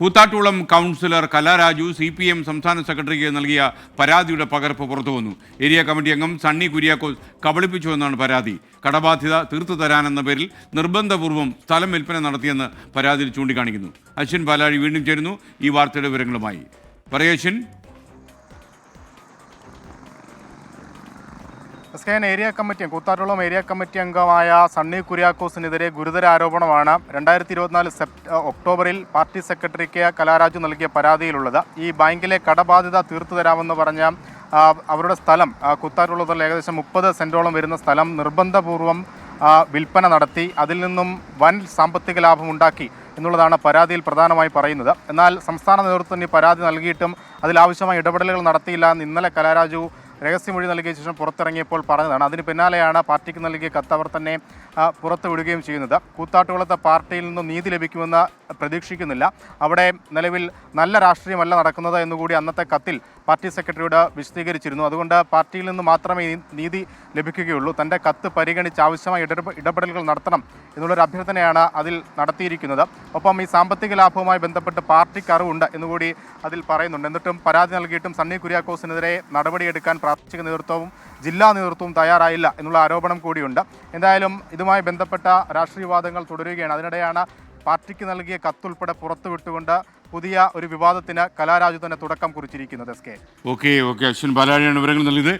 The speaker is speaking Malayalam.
Koothattukulam councillor Kalaraju C P M സംസ്ഥാന സെക്രട്ടറിക്ക് നൽകിയ പരാതിയുടെ പകർപ്പ് പുറത്തു വന്നു. ഏരിയ കമ്മിറ്റി അംഗം സണ്ണി കുര്യാക്കോസ് കബളിപ്പിച്ചുവെന്നാണ് പരാതി. കടബാധ്യത തീർത്തു തരാനെന്ന പേരിൽ നിർബന്ധപൂർവം സ്ഥലം വിൽപ്പന നടത്തിയെന്ന് പരാതിയിൽ ചൂണ്ടിക്കാണിക്കുന്നു. അശ്വിൻ പാലാഴി വീണ്ടും ചേരുന്നു. ഈ വാർത്തയുടെ വിവരങ്ങളുമായി. പറയശ്വിൻ S area committee Koothattukulam area committee അംഗമായ സണ്ണി കുര്യാക്കോസിനെതിരെ ഗുരുതര ആരോപണമാണ് രണ്ടായിരത്തി ഇരുപത്തിനാല് ഒക്ടോബറിൽ പാർട്ടി സെക്രട്ടറിക്ക് കലാരാജു നൽകിയ പരാതിയിലുള്ളത്. ഈ ബാങ്കിലെ കടബാധ്യത തീർത്തു തരാമെന്ന് പറഞ്ഞ അവരുടെ സ്ഥലം ആ, ഏകദേശം മുപ്പത് സെന്റോളം വരുന്ന സ്ഥലം നിർബന്ധപൂർവം വിൽപ്പന നടത്തി അതിൽ നിന്നും വൻ സാമ്പത്തിക ലാഭം ഉണ്ടാക്കി എന്നുള്ളതാണ് പരാതിയിൽ പ്രധാനമായി പറയുന്നത്. എന്നാൽ സംസ്ഥാന നേതൃത്വത്തിന് പരാതി നൽകിയിട്ടും അതിലാവശ്യമായ ഇടപെടലുകൾ നടത്തിയില്ല എന്ന് ഇന്നലെ കലാരാജു രഹസ്യമൊഴി നൽകിയ ശേഷം പുറത്തിറങ്ങിയപ്പോൾ പറഞ്ഞതാണ്. അതിന് പിന്നാലെയാണ് പാർട്ടിക്ക് നൽകിയ കത്ത് അവർ തന്നെ പുറത്തുവിടുകയും വിടുകയും ചെയ്യുന്നത്. കൂത്താട്ടുകുളത്തെ പാർട്ടിയിൽ നിന്നും നീതി ലഭിക്കുമെന്ന് പ്രതീക്ഷിക്കുന്നില്ല. അവിടെ നിലവിൽ നല്ല രാഷ്ട്രീയമല്ല നടക്കുന്നത് എന്നുകൂടി അന്നത്തെ കത്തിൽ പാർട്ടി സെക്രട്ടറിയോട് വിശദീകരിച്ചിരുന്നു. അതുകൊണ്ട് പാർട്ടിയിൽ നിന്ന് മാത്രമേ നീതി ലഭിക്കുകയുള്ളൂ. തന്റെ കത്ത് പരിഗണിച്ച് ആവശ്യമായ ഇടപെ- ഇടപെടലുകൾ നടത്തണം എന്നുള്ളൊരു അഭ്യർത്ഥനയാണ് അതിൽ നടത്തിയിരിക്കുന്നത്. ഒപ്പം ഈ സാമ്പത്തിക ലാഭവുമായി ബന്ധപ്പെട്ട് പാർട്ടിക്ക് അറിവുണ്ട് എന്നുകൂടി അതിൽ പറയുന്നുണ്ട്. എന്നിട്ടും പരാതി നൽകിയിട്ടും സണ്ണി കുര്യാക്കോസിനെതിരെ നടപടിയെടുക്കാൻ പ്രാദേശിക നേതൃത്വവും ജില്ലാ നേതൃത്വവും തയ്യാറായില്ല എന്നുള്ള ആരോപണം കൂടിയുണ്ട്. എന്തായാലും ഇതുമായി ബന്ധപ്പെട്ട രാഷ്ട്രീയവാദങ്ങൾ തുടരുകയാണ്. അതിനിടെയാണ് പാർട്ടിക്ക് നൽകിയ കത്തുൾപ്പെടെ പുറത്തുവിട്ടുകൊണ്ട് പുതിയ ഒരു വിവാദത്തിന് കലാരാജു തന്നെ തുടക്കം കുറിച്ചിരിക്കുന്നത്. S K. Okay okay. Ashwin പാലാഴിയാണ് വിവരങ്ങൾ നൽകിയത്.